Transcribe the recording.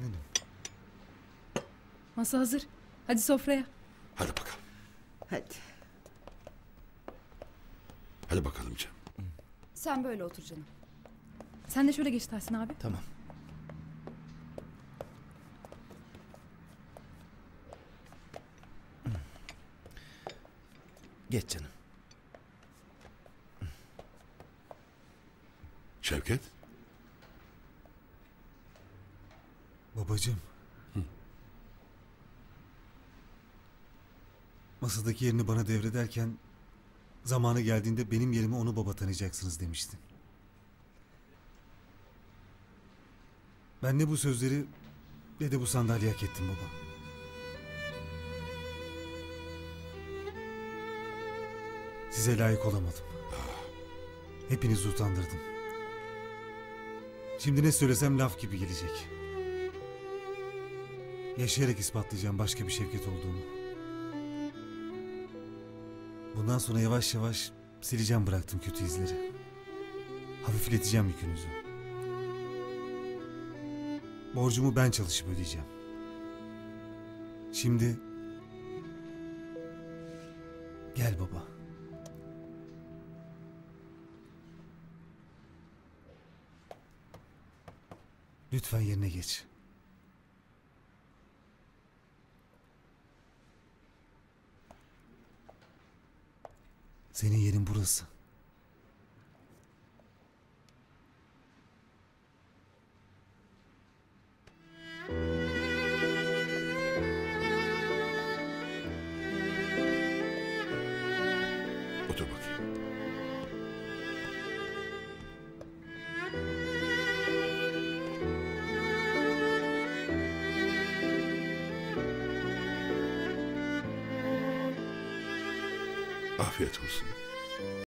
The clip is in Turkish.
benim. Masa hazır. Hadi sofraya. Hadi bakalım. Hadi. Hadi bakalım Cem. Sen böyle otur canım. Sen de şöyle geç Tahsin abi. Tamam. Geç canım. Şevket. Babacığım. Masadaki yerini bana devrederken zamanı geldiğinde benim yerime onu baba tanıyacaksınız demiştin. Ben ne bu sözleri ne de bu sandalye hak ettim baba. Size layık olamadım. Hepinizi utandırdım. Şimdi ne söylesem laf gibi gelecek. Yaşayarak ispatlayacağım başka bir Şevket olduğumu. Bundan sonra yavaş yavaş sileceğim bıraktım kötü izleri. Hafifleteceğim yükünüzü. Borcumu ben çalışıp ödeyeceğim. Şimdi gel baba. Lütfen yerine geç. Senin yerin burası. Otur bakayım. Afiyet olsun.